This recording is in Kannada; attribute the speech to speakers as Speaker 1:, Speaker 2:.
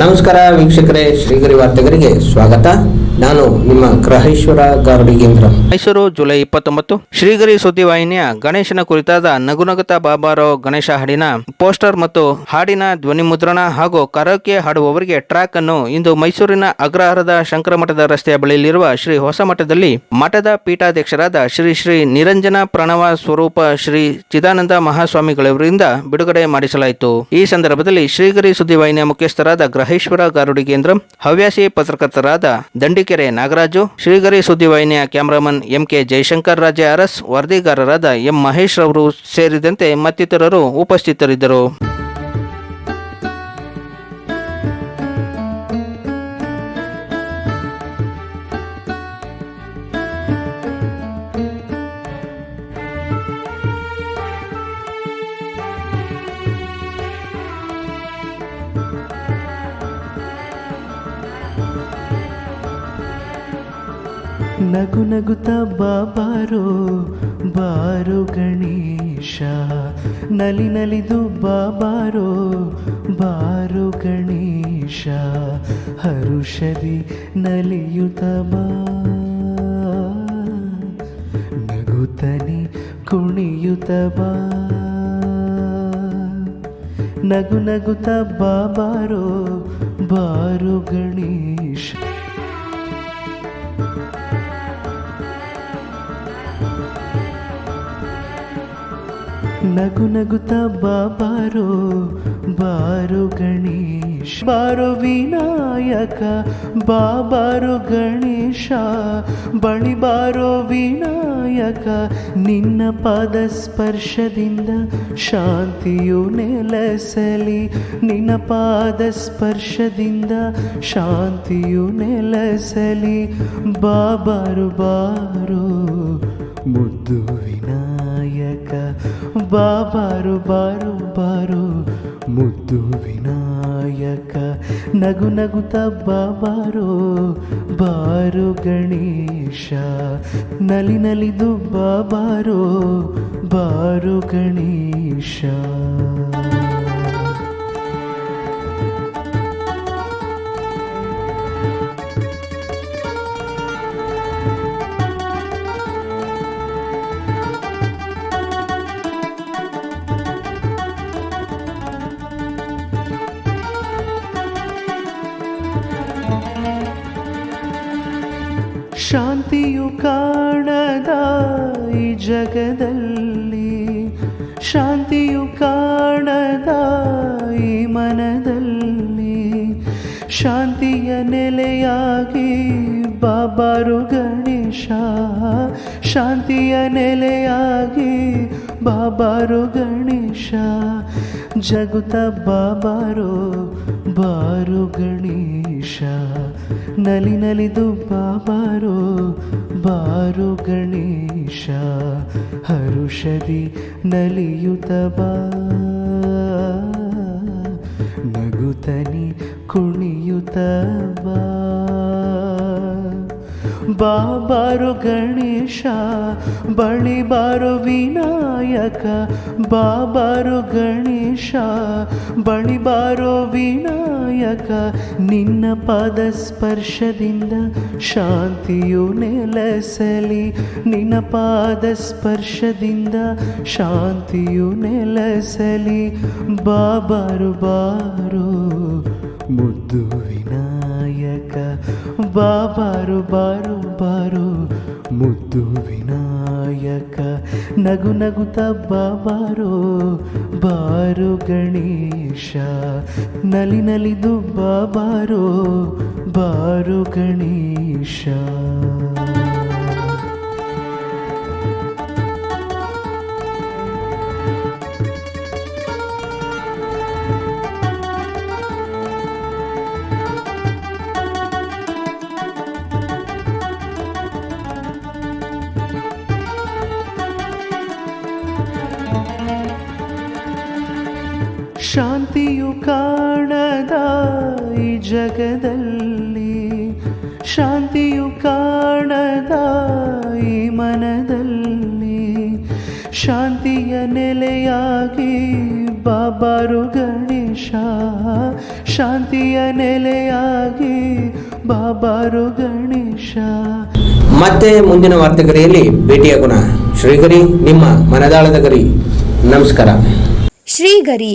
Speaker 1: ನಮಸ್ಕಾರ ವೀಕ್ಷಕರೇ, ಶ್ರೀಗರಿ ವಾರ್ತೆಗರಿಗೆ ಸ್ವಾಗತ. ನಾನು ನಿಮ್ಮ ಗ್ರಹೇಶ್ವರ ಗಾರ್ಡಿಗೇಂದ್ರ
Speaker 2: ಮೈಸೂರು, ಜುಲೈ ಇಪ್ಪತ್ತೊಂಬತ್ತು. ಶ್ರೀಗರಿ ಸುದ್ದಿವಾಹಿನಿಯ ಗಣೇಶನ ಕುರಿತಾದ ನಗುನಗತ ಬಾಬಾರೋ ಗಣೇಶ ಹಾಡಿನ ಪೋಸ್ಟರ್ ಮತ್ತು ಹಾಡಿನ ಧ್ವನಿ ಮುದ್ರಣ ಹಾಗೂ ಕರೋಕೆ ಹಾಡುವವರಿಗೆ ಟ್ರ್ಯಾಕ್ ಅನ್ನು ಇಂದು ಮೈಸೂರಿನ ಅಗ್ರಹಾರದ ಶಂಕರಮಠದ ರಸ್ತೆಯ ಬಳಿಯಲ್ಲಿರುವ ಶ್ರೀ ಹೊಸಮಠದಲ್ಲಿ ಮಠದ ಪೀಠಾಧ್ಯಕ್ಷರಾದ ಶ್ರೀ ಶ್ರೀ ನಿರಂಜನ ಪ್ರಣವ ಸ್ವರೂಪ ಶ್ರೀ ಚಿದಾನಂದ ಮಹಾಸ್ವಾಮಿಗಳವರಿಂದ ಬಿಡುಗಡೆ ಮಾಡಿಸಲಾಯಿತು. ಈ ಸಂದರ್ಭದಲ್ಲಿ ಶ್ರೀಗರಿ ಸುದ್ದಿವಾಹಿನಿಯ ಮುಖ್ಯಸ್ಥರಾದ ಗ್ರಹೇಶ್ವರ ಗಾರುಡಿಗೇಂದ್ರ ಹವ್ಯಾಸಿ ಪತ್ರಕರ್ತರಾದ ದಂಡಿಕೆರೆ ನಾಗರಾಜು, ಶ್ರೀಗರಿ ಸುದ್ದಿವಾಹಿನಿಯ cameraman M K Jayashankar Raje Aras ವರದಿಗಾರರಾದ M Mahesh ರವರು ಸೇರಿದಂತೆ ಮತ್ತಿತರರು ಉಪಸ್ಥಿತರಿದ್ದರು.
Speaker 3: ನಗು ನಗುತ ಬಾಬಾರೋ, ಬಾರೋ ಗಣೇಶ. ನಲಿ ನಲಿದು ಬಾಬಾರೋ, ಬಾರೋ ಗಣೇಶ. ಹರುಷದಿ ನಲಿಯುತ ಬಾ. ನಗುತನಿ ಕುಣಿಯುತ ಬಾ. ನಗು ಬಾಬಾರೋ, ಬಾರೋ ಗಣೇಶ. ನಗು ನಗುತ್ತ ಬಾಬಾರೋ, ಬಾರೋ ಗಣೇಶ, ಬಾರೋ ವಿನಾಯಕ, ಬಾಬಾರೋ ಗಣೇಶ, ಬಳಿ ಬಾರೋ ವಿನಾಯಕ, ನಿನ್ನ ಪಾದ ಸ್ಪರ್ಶದಿಂದ ಶಾಂತಿಯು ನೆಲೆಸಲಿ, ನಿನ್ನ ಪಾದ ಸ್ಪರ್ಶದಿಂದ ಶಾಂತಿಯು ನೆಲೆಸಲಿ, ಬಾಬಾರು ಬಾರೋ ಮುದ್ದು ವಿನಾಯಕ, ಬಾಬಾರು, ಬಾರು ಬಾರು. ಮುದ್ದು ವಿನಾಯಕ, ನಗು ನಗುತ ಬಾಬಾರು. ಬಾರು ಗಣೇಶ, ನಲಿ ನಲಿದು ಬಾಬಾರು. ಬಾರು ಗಣೇಶ. ಶಾಂತಿಯು ಕಾಣದ ಈ ಜಗದಲ್ಲಿ. ಶಾಂತಿಯು ಕಾಣದ ಈ ಮನದಲ್ಲಿ. ಶಾಂತಿಯ ನೆಲೆಯಾಗಿ ಬಾಬಾರು ಗಣೇಶ ಶಾಂತಿಯ ನೆಲೆಯಾಗಿ ಬಾಬಾರು ಗಣೇಶ ಜಗುತ ಬಾಬಾರೋ ಬಾರು ಗಣೇಶ ನಲಿ ನಲಿದು ಬಾಬಾರೋ ಬಾರು ಗಣೇಶ ಹರುಷದಿ ನಲಿಯುತ ಬಾ. ನಗುತನಿ ಕುಣಿಯುತ ಬಾ. ಬಾಬಾರು ಗಣೇಶ, ಬಳಿ ಬಾರು ವಿನಾಯಕ, ಬಾಬಾರು ಗಣೇಶ, ಬಳಿ ಬಾರೋ ವಿನಾಯಕ, ನಿನ್ನ ಪಾದ ಸ್ಪರ್ಶದಿಂದ ಶಾಂತಿಯು ನೆಲೆಸಲಿ. ನಿನ್ನ ಪಾದ ಸ್ಪರ್ಶದಿಂದ ಶಾಂತಿಯು ನೆಲೆಸಲಿ. ಬಾಬಾರು ಬಾರು ಮುದ್ದು ವಿನಾಯಕ, ಬಾಬಾರು, ಬಾರು ಬಾರು. ಮುದ್ದು ವಿನಾಯಕ, ನಗು ನಗುತ್ತ ಬಾರೋ ಬಾರು ಗಣೇಶ, ನಲಿ ನಲಿದು ಬಾಬಾರೋ. ಬಾರು ಗಣೇಶ. ಶಾಂತಿಯು ಕಾಣದ ಈ ಜಗದಲ್ಲಿ. ಶಾಂತಿಯು ಕಾಣದ ಈ ಮನದಲ್ಲಿ. ಶಾಂತಿಯ ನೆಲೆಯಾಗಿ ಬಾಬಾರು ಗಣೇಶ ಶಾಂತಿಯ ನೆಲೆಯಾಗಿ ಬಾಬಾರು ಗಣೇಶ
Speaker 1: ಮತ್ತೆ ಮುಂದಿನ ವಾರ್ತೆಗರಿಯಲ್ಲಿ ಭೇಟಿಯಾಗೋಣ ಶ್ರೀಗರಿ ನಿಮ್ಮ ಮನದಾಳದ ಗರಿ. ನಮಸ್ಕಾರ.
Speaker 4: ಶ್ರೀಗರಿ